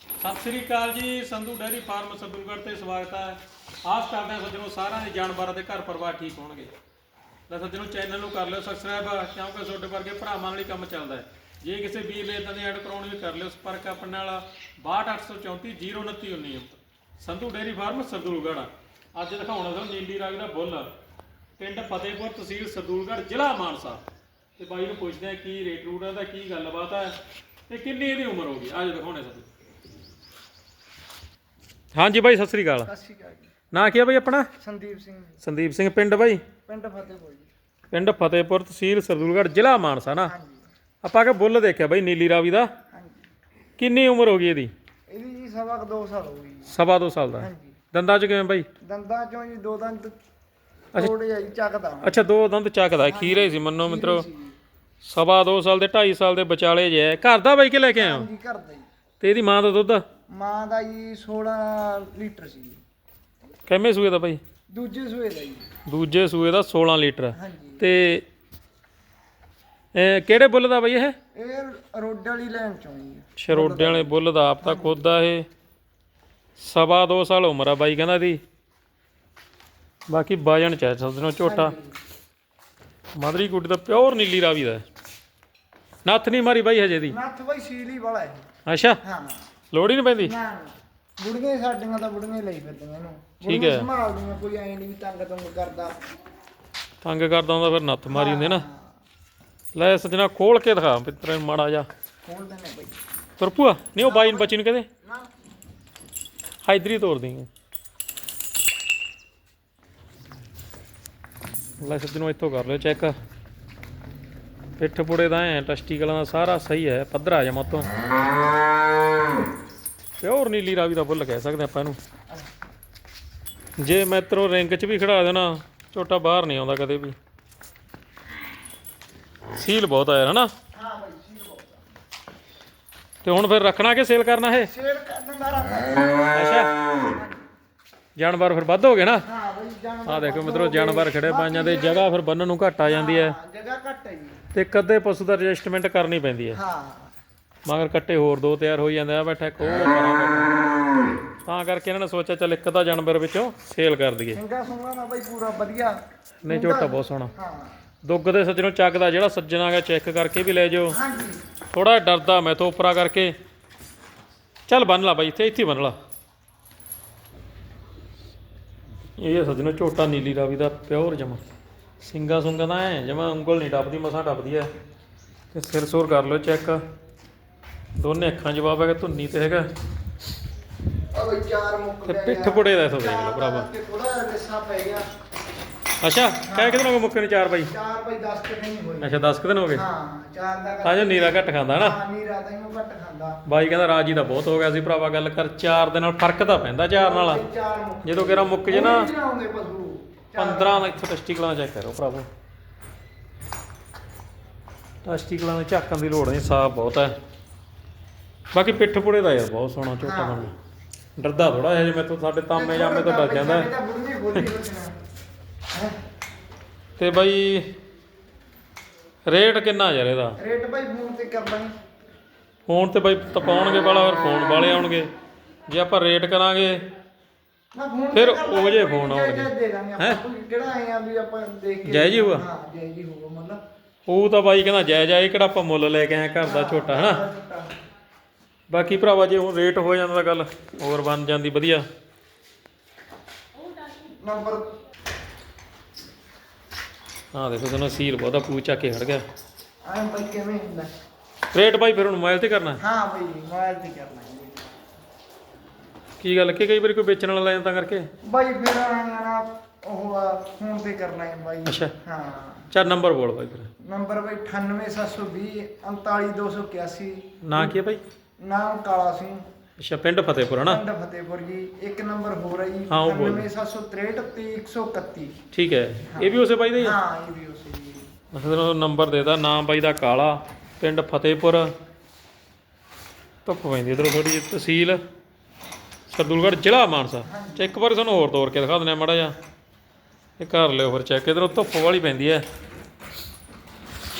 ਸਤਿ ਸ੍ਰੀ ਅਕਾਲ ਜੀ, Sandhu dairy farm ਸਦੂਗੜ੍ਹ ਤੇ ਸਵਾਗਤ ਹੈ। ਆਸ ਕਰਦੇ ਹਾਂ ਸੱਜਣੋ ਸਾਰਿਆਂ ਦੇ ਜਾਨਵਰਾਂ ਦੇ ਘਰ ਪਰਿਵਾਰ ਠੀਕ ਹੋਣਗੇ। ਤਾਂ ਸੱਜਣੋ ਚੈਨਲ ਨੂੰ ਕਰ ਲਿਓ ਸਬਸਕ੍ਰਾਈਬ ਕਿਉਂਕਿ ਤੁਹਾਡੇ ਵਰਗੇ ਭਰਾਵਾਂ ਲਈ ਕੰਮ ਚੱਲਦਾ ਹੈ। ਜੇ ਕਿਸੇ ਵੀਰ ਨੇ ਇਦਾਂ ਦੇ ਐਡ ਕਰਾਉਣੀ ਵੀ ਕਰ ਲਿਓ ਸੰਪਰਕ ਆਪਣੇ ਨਾਲ। 6284402919 ਸੰਧੂ ਡੈਰੀ ਫਾਰਮ ਸਦੂਲਗੜ੍ਹ ਅੱਜ ਦਿਖਾਉਣਾ ਤੁਹਾਨੂੰ ਨੀਲੀ ਰਾਗ ਦਾ ਬੁੱਲ। ਪਿੰਡ ਫਤਿਹਪੁਰ ਤਹਿਸੀਲ ਸਰਦੂਲਗੜ੍ਹ ਜ਼ਿਲ੍ਹਾ ਮਾਨਸਾ। ਤੇ ਬਾਈ ਨੂੰ ਪੁੱਛਦੇ ਆ ਕੀ ਰੇਟ ਰੂਟ ਹੈ ਦਾ ਕੀ ਗੱਲਬਾਤ ਹੈ ਤੇ ਕਿੰਨੀ ਇਹਦੀ ਉਮਰ ਹੋਗੀ ਅੱਜ ਦਿਖਾਉਣੇ ਸਾਨੂੰ ਹਾਂਜੀ ਬਾਈ ਸਤਿ ਸ੍ਰੀ ਅਕਾਲ। ਸਤਿ ਸ਼੍ਰੀ ਅਕਾਲ ਜੀ। ਨਾਂ ਕੀ ਹੈ ਬਾਈ ਆਪਣਾ? ਸੰਦੀਪ ਸਿੰਘ ਜੀ, ਸੰਦੀਪ ਸਿੰਘ ਪਿੰਡ ਬਾਈ? ਪਿੰਡ ਫਤਿਹਪੁਰ ਜੀ। ਪਿੰਡ ਫਤਿਹਪੁਰ ਤਹਿਸੀਲ ਸਰਦੂਲਗੜ੍ਹ ਜ਼ਿਲ੍ਹਾ ਮਾਨਸਾ ਨਾ? ਹਾਂਜੀ। ਆਪਾਂ ਕਿ ਬੁੱਲ ਦੇਖਿਆ ਬਾਈ ਨੀਲੀ ਰਾਵੀ ਦਾ। ਹਾਂਜੀ। ਕਿੰਨੀ ਉਮਰ ਹੋ ਗਈ ਇਹਦੀ? ਇਹਦੀ ਜੀ ਸਵਾ ਕੁ ਦੋ ਸਾਲ ਹੋ ਗਈ ਜੀ। ਸਵਾ ਦੋ ਸਾਲ ਦਾ। ਹਾਂਜੀ। ਦੰਦਾਂ ਚ ਕਿਵੇਂ ਬਾਈ? ਦੰਦਾਂ ਚੋਂ ਜੀ ਦੋ ਦੰਦ ਥੋੜੇ ਆਈ ਚੱਕਦਾ। ਅੱਛਾ ਦੋ ਦੰਦ ਚੱਕਦਾ। ਖੀਰੇ ਸੀ ਮੰਨੋ ਮਿੱਤਰੋ। ਸਵਾ ਦੋ ਸਾਲ ਦੇ 2.5 ਸਾਲ ਦੇ ਵਿਚਾਲੇ ਜੇ ਹੈ। ਘਰ ਦਾ ਬਾਈ ਕਿ ਲੈ ਕੇ ਆਇਆ ਹਾਂਜੀ ਕਰਦਾ ਜੀ। ਤੇ ਇਹਦੀ ਮਾਂ ਦਾ ਦੁੱਧ? ਮਾਂ ਦਾ ਜੀ 16 ਲੀਟਰ ਸੀ ਜੀ। ਕਿੰਮੇ ਸੂਏ ਦਾ ਬਾਈ? ਦੂਜੇ ਸੂਏ ਦਾ ਜੀ। ਦੂਜੇ ਸੂਏ ਦਾ 16 ਲੀਟਰ। ਹਾਂਜੀ। ਤੇ ਇਹ ਕਿਹੜੇ ਬੁੱਲ ਦਾ ਬਾਈ ਇਹ? ਇਹ ਰੋਡ ਵਾਲੀ ਲਾਈਨ ਚੋਂ ਜੀ। ਸ਼ਰੋਡੇ ਵਾਲੇ ਬੁੱਲ ਦਾ ਆਪ ਤਾਂ ਖੁਦ ਆ ਇਹ। ਸਵਾ ਦੋ ਸਾਲ ਉਮਰ ਆ ਬਾਈ ਕਹਿੰਦਾ ਦੀ। ਬਾਕੀ ਵਜਨ ਚ ਹੈ ਸਮਝੋ ਝੋਟਾ। ਮਦਰੀ ਗੁੱਡੀ ਦਾ ਪਿਓਰ ਨੀਲੀ ਰਾਵੀ ਦਾ ਹੈ। ਨੱਥ ਨਹੀਂ ਮਾਰੀ ਬਾਈ ਹਜੇ ਦੀ। ਨੱਥ ਬਈ ਸੀਲੀ ਵਾਲਾ ਹੈ। ਅੱਛਾ। ਹਾਂ। ਲੋੜ ਹੀ ਨਹੀਂ ਪੈਂਦੀ? ਨਾ ਬੁੜੀਆਂ ਸਾਡੀਆਂ ਤਾਂ ਬੁੜੀਆਂ ਲਈ ਫਿਰਦੀਆਂ ਇਹਨੂੰ। ਠੀਕ ਬੁੜੀਆਂ ਹੈ। ਸੰਭਾਲਦੀਆਂ ਕੋਈ ਐ ਨਹੀਂ ਵੀ ਤੰਗ ਤੁੰਗ ਕਰਦਾ। ਤੰਗ ਕਰਦਾ ਹੁੰਦਾ ਫਿਰ ਨੱਥ ਮਾਰੀ ਹੁੰਦੇ ਨਾ। ਲੈ ਸਜਣਾ ਖੋਲ ਕੇ ਦਿਖਾ ਪਿੱਤਰੇ ਮਾੜਾ ਜਾ ਖੋਲ ਦਿੰਦੇ ਬਈ। ਤੁਰਪੂਆ ਨਹੀਂ ਉਹ ਬਾਈ ਨੂੰ ਬੱਚੀ ਨੂੰ ਕਹਦੇ। ਨਾ। ਹਾਈਦਰੀ ਤੋੜ ਦੇਂਗੇ ਲੈ ਸੱਜਣੋ ਇੱਥੋਂ ਕਰ ਲਿਓ ਚੈੱਕ। ਪਿੱਠ ਪੁੜੇ ਦਾ ਐ ਟਸਟੀਕਲਾਂ ਦਾ ਸਾਰਾ ਸਹੀ ਹੈ ਪੱਧਰਾ ਜਮਾ ਤੋਂ ਪਿਓਰ ਨੀਲੀ ਰਾਵੀ ਦਾ ਫੁੱਲ ਕਹਿ ਸਕਦੇ ਆਪਾਂ ਇਹਨੂੰ। ਜੇ ਮੈਤਰੋ ਰਿੰਗ 'ਚ ਵੀ ਖੜਾ ਦੇਣਾ ਝੋਟਾ ਬਾਹਰ ਨਹੀਂ ਆਉਂਦਾ ਕਦੇ ਵੀ। ਸੀਲ ਬਹੁਤ ਆਇਆ ਹਨਾ? ਹਾਂ ਬਈ ਸੀਲ ਬਹੁਤ ਤੇ ਹੁਣ ਫਿਰ ਰੱਖਣਾ ਕਿ ਸੇਲ ਕਰਨਾ ਇਹ? ਕਰਨ ਅੱਛਾ। ਜਾਨਵਰ ਫਿਰ ਵੱਧ ਹੋ ਗਏ ਨਾ? ਹਾਂ ਬਈ ਜਾਨਵਰ ਆ ਦੇਖੋ ਮਿੱਤਰੋ ਜਾਨਵਰ ਖੜੇ ਪਾਈਆਂ ਦੇ ਜਗ੍ਹਾ ਫਿਰ ਬੰਨਣ ਨੂੰ ਘੱਟ ਆ ਜਾਂਦੀ ਹੈ। ਜਗ੍ਹਾ ਘੱਟ ਹੈ ਜੀ। ਤੇ ਕਦੇ ਪਸ਼ੂ ਦਾ ਰਜਿਸਟਰਮੈਂਟ ਕਰਨੀ ਪੈਂਦੀ ਹੈ। ਹਾਂ। ਮਗਰ ਕੱਟੇ ਹੋਰ ਦੋ ਤਿਆਰ ਹੋਈ ਜਾਂਦੇ ਆ ਬੈਠਾ ਇੱਕ ਉਹ ਤਾਂ ਕਰਕੇ ਇਹਨਾਂ ਨੇ ਸੋਚਿਆ ਚੱਲ ਇੱਕ ਤਾਂ ਜਾਨਵਰ ਵਿੱਚੋਂ ਸੇਲ ਕਰ ਦਈਏ। ਸਿੰਘਾ ਸੁੰਗਾ ਨਾ ਬਈ ਪੂਰਾ ਵਧੀਆ। ਨਹੀਂ ਝੋਟਾ ਬਹੁਤ ਸੋਹਣਾ। ਹਾਂ। ਦੁੱਗ ਦੇ ਸੱਜਣੋਂ ਚੱਕ ਦਾ ਜਿਹੜਾ ਸੱਜਣਾ ਹੈਗਾ ਚੈੱਕ ਕਰਕੇ ਵੀ ਲੈ ਜਾਓ। ਹਾਂਜੀ। ਥੋੜਾ ਡਰਦਾ ਮੈਂ ਤੋਂ ਉਪਰਾ ਕਰਕੇ। ਚੱਲ ਬੰਨ ਲਾ ਬਾਈ ਇੱਥੇ ਇੱਥੇ ਹੀ ਬੰਨ ਲਾ। ਇਹ ਸੱਜਣੋ ਝੋਟਾ ਨੀਲੀ ਰਾਵੀ ਦਾ ਪਿਓਰ ਜਮਾ। ਸਿੰਗਾ ਸੁੰਗਾ ਦਾ ਐ ਜਮਾ ਉਂਗਲ ਨਹੀਂ ਟੱਪਦੀ ਮਸਾਂ ਟੱਪਦੀ ਐ। ਤੇ ਸਿਰ ਸੋਰ ਕਰ ਲਓ ਚੈੱਕ। ਦੋਨੇ ਅੱਖਾਂ ਜਵਾਬ ਹੈਗਾ ਧੁੰਨੀ ਤੇ ਹੈਗਾ। ਆ ਬਈ ਚਾਰ ਮੁੱਕ ਤੇ ਪਿੱਠ ਪੁੜੇ ਦਾ ਇਥੋਂ ਦੇਖ ਲਓ ਭਰਾਵਾ। ਥੋੜਾ ਜਿਹਾ ਲਿੱਸਾ ਪੈ ਗਿਆ। ਅੱਛਾ ਕਹਿ ਕਿਦੋਂ ਹੋ ਗਏ ਮੁੱਕੇ ਨੂੰ ਚਾਰ ਬਾਈ। ਚਾਰ ਬਈ 10 ਕਿ ਨਹੀਂ ਹੋਈ ਅੱਛਾ 10 ਦਿਨ ਹੋ ਗਏ। ਹਾਂ ਚਾਰ ਦਾ ਤਾਂ ਜੋ ਨੀਰਾ ਘੱਟ ਖਾਂਦਾ ਨਾ। ਹਾਂ ਨੀਰਾ ਤਾਂ ਇਹਨੂੰ ਘੱਟ ਖਾਂਦਾ। ਬਾਈ ਕਹਿੰਦਾ ਰਾਜੀ ਦਾ ਬਹੁਤ ਹੋ ਗਿਆ ਸੀ ਭਰਾਵਾ ਗੱਲ ਕਰ ਚਾਰ ਦੇ ਨਾਲ ਫ਼ਰਕ ਤਾਂ ਪੈਂਦਾ ਚਾਰ ਨਾਲ। ਬਈ ਚਾਰ ਮੁੱਕ ਜਦੋਂ ਕਿਹੜਾ ਮੁੱਕ ਜੇ ਨਾ ਵੀ ਆਉਂਦੇ ਪਸ਼ੂ। ਚਾਰ 15 ਦਾ ਇੱਥੇ ਟੈਸਟੀਕਲਾਂ ਚੈੱਕ ਕਰੋ ਭਰਾਵੋ। ਟੈਸਟੀਕਲਾਂ ਦੇ ਝਾਕਣ ਦੀ ਲੋੜ ਨਹੀਂ ਸਾਫ਼ ਬਹੁਤ ਹੈ। ਬਾਕੀ ਪਿੱਠ ਪੁੜੇ ਦਾ ਯਾਰ ਬਹੁਤ ਸੋਹਣਾ ਝੋਟਾ ਹਾਂ। ਡਰਦਾ ਥੋੜਾ ਜਿਹਾ ਜਿਵੇਂ ਤੋਂ ਸਾਡੇ ਤਾਮੇ ਜਾਮੇ ਤੋਂ ਡਰ ਜਾਂਦਾ ਹੈ। ਤਾਂ ਹੈ ਬਾਈ ਰੇਟ ਕਿੰਨਾ ਯਾਰ ਇਹਦਾ ਰੇਟ ਬਾਈ ਫੋਨ ਤੇ ਕਰ ਦਾਂਗੇ ਫੋਨ ਤੇ ਬਾਈ ਤਪਾਉਣਗੇ ਵਾਲਾ ਫਿਰ ਫੋਨ ਵਾਲੇ ਆਉਣਗੇ ਜੇ ਆਪਾਂ ਰੇਟ ਕਰਾਂਗੇ ਨਾ ਫੋਨ ਫਿਰ ਉਹ ਜਿਹੇ ਫੋਨ ਆਉਣਗੇ। ਦੇ ਦਾਂਗੇ ਆਪਾਂ ਹੈਂ? ਕੋਈ ਕਿਹੜਾ ਆਏ ਆ ਵੀ ਆਪਾਂ ਦੇਖ ਕੇ ਜਾਇਜ਼ ਹੀ ਹੋਊਗਾ? ਹਾਂ ਜਾਇਜ਼ ਹੀ ਹੋਊਗਾ ਮਤਲਬ ਉਹ ਤਾਂ ਬਾਈ ਕਹਿੰਦਾ ਜੈ ਜੈ ਕਿਹੜਾ ਆਪਾਂ ਮੁੱਲ ਲੈ ਕੇ ਆਏ ਘਰ ਦਾ ਛੋਟਾ ਹਨਾ। ਬਾਕੀ ਭਰਾਵਾ ਜੇ ਹੁਣ ਰੇਟ ਹੋ ਜਾਂਦਾ ਤਾਂ ਗੱਲ ਹੋਰ ਬਣ ਜਾਂਦੀ ਵਧੀਆ। ਨੰਬਰ ਹਾਂ ਦੇਖੋ ਤੁਹਾਨੂੰ ਸੀਲ ਬਹੁਤਾ ਪੂਛ ਚੱਕ ਕੇ ਖੜ ਗਿਆ। ਆਂ ਬਾਈ ਕਿਵੇਂ ਹੁੰਦਾ? ਰੇਟ ਬਾਈ ਫਿਰ ਹੁਣ ਮੋਬਾਈਲ ਤੇ ਕਰਨਾ? ਹਾਂ ਬਾਈ ਮੋਬਾਈਲ ਤੇ ਕਰਨਾ ਹੈ ਕੀ ਗੱਲ ਕਿ ਕਈ ਵਾਰੀ ਕੋਈ ਵੇਚਣ ਵਾਲਾ ਲੈ ਜਾਂਦਾ ਕਰਕੇ? ਬਾਈ ਫਿਰ ਨਾ ਉਹ ਆ, ਫੋਨ ਤੇ ਕਰਨਾ ਹੈ ਬਾਈ। ਅੱਛਾ। ਹਾਂ। ਚਾਰ ਨੰਬਰ ਬੋਲ ਬਾਈ ਫਿਰ। ਨੰਬਰ ਬਾਈ 98720 39281 ਨਾਂ ਕੀ ਹੈ ਬਾਈ? ਨਾਮ ਕਾਲਾ ਸਿੰਘ। ਅੱਛਾ ਪਿੰਡ ਫਤਿਹਪੁਰ ਹਨਾ? ਪਿੰਡ ਫਤਿਹਪੁਰ ਜੀ ਇੱਕ ਨੰਬਰ ਹੋਰ ਹੈ ਜੀ ਹਾਂ, ਉਹ ਬੋਲ। 97763 ਤੇ 131 ਠੀਕ ਹੈ। ਇਹ ਵੀ ਉਸੇ ਬਾਈ ਦਾ ਹੀ ਹੈ? ਹਾਂ ਇਹ ਵੀ ਉਸੇ ਜੀ। ਮਤਲਬ ਨੰਬਰ ਦੇਦਾ ਨਾਮ ਬਾਈ ਦਾ ਕਾਲਾ ਪਿੰਡ ਫਤਿਹਪੁਰ। ਧੁੱਪ ਪੈਂਦੀ ਇਧਰੋਂ ਥੋੜੀ ਜਿਹੀ ਤਹਿਸੀਲ ਸਰਦੂਲਗੜ੍ਹ ਜ਼ਿਲ੍ਹਾ ਮਾਨਸਾ। ਤੇ ਇੱਕ ਵਾਰ ਤੁਹਾਨੂੰ ਹੋਰ ਤੋਰ ਕੇ ਦਿਖਾ ਦਿੰਦੇ ਆ ਮਾੜਾ ਜਿਹਾ। ਇਹ ਕਰ ਲਿਓ ਫਿਰ ਚੈੱਕ। ਇਧਰੋਂ ਧੁੱਪ ਵਾਲੀ ਪੈਂਦੀ ਹੈ।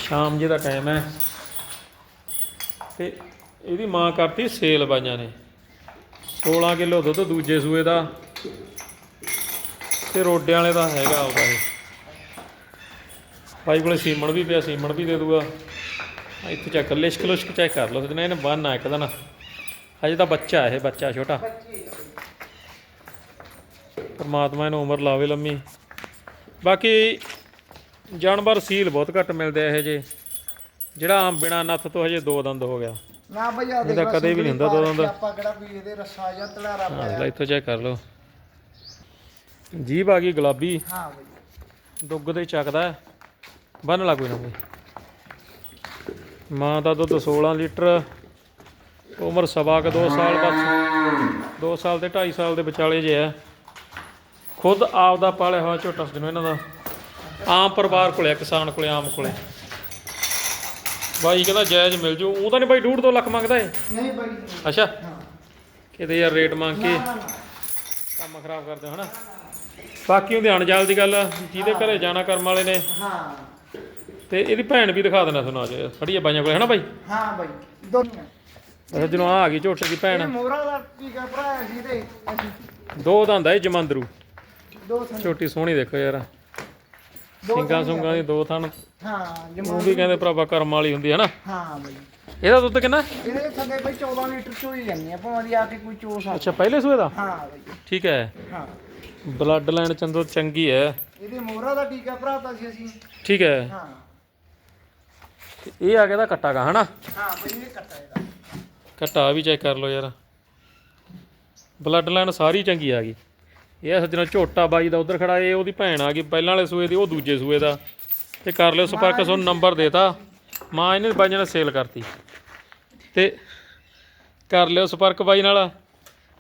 ਸ਼ਾਮ ਜੇ ਦਾ ਟਾਈਮ ਹੈ। ਤੇ ਇਹਦੀ ਮਾਂ ਕਰਤੀ, ਸੇਲ ਬਾਈਆਂ ਨੇ। 16 ਕਿਲੋ ਦੁੱਧ ਦੂਜੇ ਸੂਏ ਦਾ ਤੇ ਰੋਡਿਆਂ ਵਾਲੇ ਦਾ ਹੈਗਾ ਉਹਦਾ ਇਹ। ਭਾਈ ਕੋਲੇ ਸੀਮਣ ਵੀ ਪਿਆ, ਸੀਮਣ ਵੀ ਦੇ ਦੂਗਾ। ਇੱਥੇ ਚੈੱਕ ਕਰ, ਲਿਸ਼ਕ ਲੁਸ਼ਕ ਚੈੱਕ ਕਰ ਲਓ ਤੇ ਇਹਨੇ ਬੰਨ ਆ ਇੱਕ ਦਿਨ। ਹਜੇ ਤਾਂ ਬੱਚਾ ਇਹ, ਬੱਚਾ ਛੋਟਾ। ਪਰਮਾਤਮਾ ਇਹਨੂੰ ਉਮਰ ਲਾਵੇ ਲੰਮੀ। ਬਾਕੀ ਜਾਨਵਰ ਸੀਲ ਬਹੁਤ ਘੱਟ ਮਿਲਦੇ ਆ ਇਹ ਜੇ ਜਿਹੜਾ ਆਮ ਬਿਨਾ ਨੱਥ ਤੋਂ ਹਜੇ ਦੋ ਦੰਦ ਹੋ ਗਿਆ। ਨਾ ਬਈ ਆ ਇਹ ਤਾਂ ਕਦੇ ਵੀ ਨਹੀਂ ਹੁੰਦਾ ਦੋਨਾਂ ਦਾ। ਆਪਾਂ ਕਿਹੜਾ ਵੀ ਇਹਦੇ ਰੱਸਾ ਜਾਂ ਤਲਾਰਾ ਹਾਂ ਪਾਇਆ। ਲੈ ਇੱਥੋਂ ਚੈੱਕ ਕਰ ਲਓ। ਜੀਭ ਆ ਗਈ ਗੁਲਾਬੀ। ਹਾਂ ਬਈ। ਦੁੱਗ ਤੇ ਚੱਕਦਾ ਹੈ। ਬੰਨ ਲਾ ਕੋਈ ਨਾ ਕੋਈ। ਮਾਂ ਦਾ ਦੁੱਧ 16 ਲੀਟਰ। ਉਮਰ ਸਵਾ ਕੁ 2 ਸਾਲ ਬਸ। 2 ਸਾਲ ਤੇ 2.5 ਸਾਲ ਦੇ ਵਿਚਾਲੇ ਜੇ ਹੈ। ਖੁਦ ਆਪ ਦਾ ਪਾਲਿਆ ਹੋਇਆ ਝੋਟਾ ਸਜਣੋ ਇਹਨਾਂ ਦਾ। ਆਮ ਪਰਿਵਾਰ ਕੋਲੇ ਆ, ਕਿਸਾਨ ਕੋਲੇ ਆਮ ਕੋਲੇ। ਬਾਈ ਕਹਿੰਦਾ ਜਾਇਜ਼ ਮਿਲ ਜੂ। ਉਹ ਤਾਂ ਨਹੀਂ ਬਾਈ ਡੂਢ ਦੋ ਲੱਖ ਮੰਗਦਾ ਏ ਨਹੀਂ ਬਈ। ਅੱਛਾ। ਕਿਤੇ ਯਾਰ ਰੇਟ ਮੰਗ ਕੇ। ਕੰਮ ਖਰਾਬ ਕਰਦੇ ਹੋ ਹਨਾ? ਬਾਕੀ ਉਹਦੇ ਅਣਜਾਲ ਦੀ ਗੱਲ ਜਿਹਦੇ ਘਰੇ ਜਾਣਾ ਕਰਮ ਵਾਲੇ ਨੇ। ਹਾਂ। ਤੇ ਇਹਦੀ ਭੈਣ ਵੀ ਦਿਖਾ ਦੇਣਾ ਤੁਹਾਨੂੰ ਅੱਜ। ਖੜੀ ਆ ਬਾਈਆਂ ਕੋਲੇ ਹਨਾ ਬਾਈ? ਹਾਂ ਬਈ ਦੋਨੀਆਂ। ਅੱਛਾ ਜਦੋਂ ਆ ਆ ਗਈ ਝੋਟੇ ਦੀ ਇਹ ਭੈਣ ਮੋਹਰਾ ਦਾ ਟੀਕਾ ਭਰਾਇਆ ਸੀ ਤੇ ਅਸੀਂ ਦੋ ਦੰਦ ਆ ਇਹ ਜਮੰਦਰੂ। ਦੋ ਝੋਟੀ ਸੋਹਣੀ ਦੇਖੋ ਯਾਰ। ਸਿੰਗਾਂ ਸੁੰਗਾਂ ਦੀ ਦੋ ਥਣ ਹਾਂ ਉਹ ਜਮਾ ਵੀ ਕਹਿੰਦੇ ਭਰਾਵਾ ਕਰਮ ਵਾਲੀ ਹੁੰਦੀ ਹੈ ਨਾ। ਹਾਂ ਬਈ। ਇਹਦਾ ਦੁੱਧ ਕਿੰਨਾ? ਇਹਦੇ ਥੱਲੇ ਬਈ 14 ਲੀਟਰ ਚੋਈ ਜਾਂਦੀ ਆ ਭਾਵੇਂ ਦੀ ਆ ਕੇ ਕੋਈ ਚੋਸ ਆ ਅੱਛਾ ਪਹਿਲੇ ਸੂਏ ਦਾ? ਹਾਂ ਬਈ। ਠੀਕ ਹੈ। ਹਾਂ। ਬਲੱਡ ਲਾਈਨ ਚੰਦੋ ਚੰਗੀ ਹੈ। ਇਹਦੇ ਮੋਹਰਾ ਦਾ ਟੀਕਾ ਭਰਾਤਾ ਸੀ ਅਸੀਂ। ਠੀਕ ਹੈ। ਹਾਂ। ਤੇ ਇਹ ਆ ਗਿਆ ਦਾ ਕੱਟਾ ਗਾ ਹਨਾ? ਹਾਂ ਬਈ ਇਹ ਕੱਟਾ ਇਹਦਾ। ਘਟਾ ਵੀ ਚੈੱਕ ਕਰ ਲਓ ਯਾਰ। ਬਲੱਡ ਲਾਈਨ ਸਾਰੀ ਚੰਗੀ ਆ ਗਈ। ਇਹ ਸੱਜਣਾ ਝੋਟਾ ਬਾਈ ਦਾ ਉਧਰ ਖੜਾ ਇਹ ਉਹਦੀ ਭੈਣ ਆ ਗਈ ਪਹਿਲਾਂ ਵਾਲੇ ਸੂਏ ਦੀ ਉਹ ਦੂਜੇ ਸੂਏ ਦਾ। ਤੇ ਕਰ ਲਿਓ ਸੰਪਰਕ ਤੁਹਾਨੂੰ ਨੰਬਰ ਦੇਤਾ। ਮਾਂ ਇਹਨੇ ਬਾਈਆਂ ਨੇ ਸੇਲ ਕਰਤੀ। ਤੇ ਕਰ ਲਿਓ ਸੰਪਰਕ ਬਾਈ ਨਾਲ।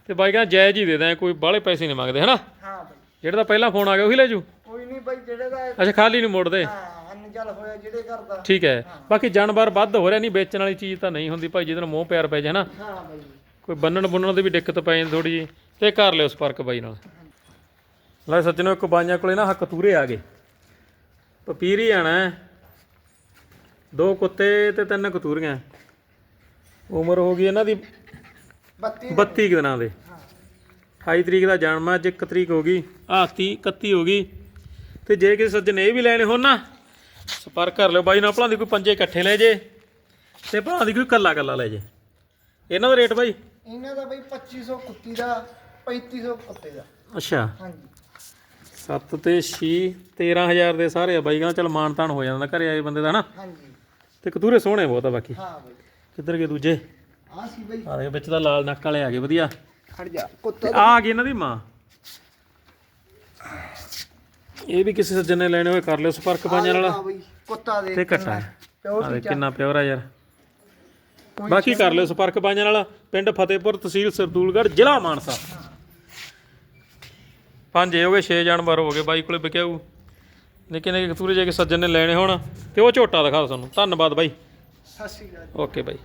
ਤੇ ਬਾਈ ਕਹਿੰਦਾ ਜਾਇਜ਼ ਹੀ ਦੇ ਦਾਂ ਕੋਈ ਬਾਹਲੇ ਪੈਸੇ ਨਹੀਂ ਮੰਗਦੇ ਹਨਾ? ਹਾਂ ਬਈ। ਜਿਹੜਾ ਤਾਂ ਪਹਿਲਾਂ ਫੋਨ ਆ ਗਿਆ ਉਹੀ ਲੈ ਜੂ ਕੋਈ ਨਹੀਂ ਬਈ ਜਿਹੜੇ ਦਾ ਅੱਛਾ ਖਾਲੀ ਨਹੀਂ ਮੋੜਦੇ। ਹਾਂ ਅਨਜਲ ਹੋਇਆ ਜਿਹੜੇ ਘਰ ਦਾ ਠੀਕ ਹੈ। ਬਾਕੀ ਜਾਨਵਰ ਵੱਧ ਹੋ ਰਿਹਾ ਨਹੀਂ ਵੇਚਣ ਵਾਲੀ ਚੀਜ਼ ਤਾਂ ਨਹੀਂ ਹੁੰਦੀ ਭਾਈ ਜਿਹਦੇ ਨਾਲ ਮੋਹ ਪਿਆਰ ਪੈ ਜਾਏ ਹਨਾ? ਹਾਂ ਬਈ। ਕੋਈ ਬੰਨਣ ਬੁੰਨਣ ਦੀ ਵੀ ਦਿੱਕਤ ਪੈ ਜਾਂਦੀ ਥੋੜੀ ਜੀ ਤੇ ਕਰ ਲਿਓ ਸੰਪਰਕ ਬਾਈ ਨਾਲ। ਲੈ ਸੱਜਣੋ ਇੱਕ ਬਾਈਆਂ ਕੋਲੇ ਨਾ ਹੱਕ ਤੂਰੇ ਆ ਗਏ। ਪਪੀਰੀ ਆਣਾ। ਦੋ ਕੁੱਤੇ ਤੇ ਤਿੰਨ ਕਤੂਰੀਆਂ। ਉਮਰ ਹੋ ਗਈ ਇਹਨਾਂ ਦੀ 32 32 ਕੁ ਦਿਨਾਂ ਦੇ। 28 ਤਰੀਕ ਦਾ ਜਨਮ ਹੈ ਅੱਜ 1 ਤਰੀਕ ਹੋ ਗਈ। ਆਹ 30 31 ਹੋ ਗਈ। ਤੇ ਜੇ ਕਿਸੇ ਸੱਜਣ ਇਹ ਵੀ ਲੈਣੇ ਹੋਣ ਨਾ ਸੰਪਰਕ ਕਰ ਲਿਓ। ਬਾਈ ਨਾਲ ਭਲਾਂ ਦੀ ਕੋਈ ਪੰਜੇ ਇਕੱਠੇ ਲੈ ਜੇ ਤੇ ਭਲਾਂ ਦੀ ਕੋਈ ਕੱਲਾ ਕੱਲਾ ਲੈ ਜੇ। ਇਹਨਾਂ ਦਾ ਰੇਟ ਬਾਈ? ਇਹਨਾਂ ਦਾ ਬਈ 2500 ਕੁੱਤੀ ਦਾ 3500 ਕੁੱਤੇ ਦਾ। ਅੱਛਾ। ਹਾਂਜੀ। 7 ਤੇ 6 13000 ਦੇ ਸਾਰੇ ਆ ਬਾਈ ਕਹਿੰਦਾ ਚਲ ਮਾਨਤਾਨ ਹੋ ਜਾਂਦਾ ਘਰੇ ਆਏ ਬੰਦੇ ਦਾ ਨਾ। ਹਾਂਜੀ। ਤੇ ਕਤੂਰੇ ਸੋਹਣੇ ਬਹੁਤ ਆ ਬਾਕੀ। ਹਾਂ ਬਈ। ਕਿੱਧਰ ਗਏ ਦੂਜੇ? ਆ ਸੀ ਬਈ। ਆ ਦੇ ਵਿੱਚ ਤਾਂ ਲਾਲ ਨੱਕ ਵਾਲੇ ਆ ਗਏ ਵਧੀਆ। ਖੜ ਜਾ ਕੁੱਤਾ ਆ ਗਈ ਇਹਨਾਂ ਦੀ ਮਾਂ। ਇਹ ਵੀ ਕਿਸੇ ਸੱਜਣ ਨੇ ਲੈਣੇ ਹੋਏ ਕਰ ਲਿਓ ਸੰਪਰਕ ਬਾਈਆਂ ਨਾਲ। ਹਾਂ ਬਈ ਕੁੱਤਾ ਦੇ ਤੇ ਘਟਾ ਆ। ਦੇ ਕਿੰਨਾ ਪਿਓਰ ਆ ਯਾਰ। ਬਾਕੀ ਕਰ ਲਿਓ ਸੰਪਰਕ ਬਾਈਆਂ ਨਾਲ। ਪਿੰਡ ਫਤਿਹਪੁਰ ਤਹਿਸੀਲ ਸਰਦੂਲਗੜ੍ਹ ਜ਼ਿਲ੍ਹਾ ਮਾਨਸਾ। ਪੰਜ ਇਹ ਹੋ ਗਏ 6 ਜਾਨਵਰ ਹੋ ਗਏ ਬਾਈ ਕੋਲੇ ਵਿਕਿਆਊ। ਨਿੱਕੇ ਨਿੱਕੇ ਕਤੂਰੇ ਜੇ ਕਿ ਸੱਜਣ ਨੇ ਲੈਣੇ ਹੋਣ ਤੇ ਉਹ ਝੋਟਾ ਦਿਖਾ ਤੁਹਾਨੂੰ ਧੰਨਵਾਦ ਬਾਈ। ਸਤਿ ਸ਼੍ਰੀ ਅਕਾਲ ਓਕੇ ਬਾਈ।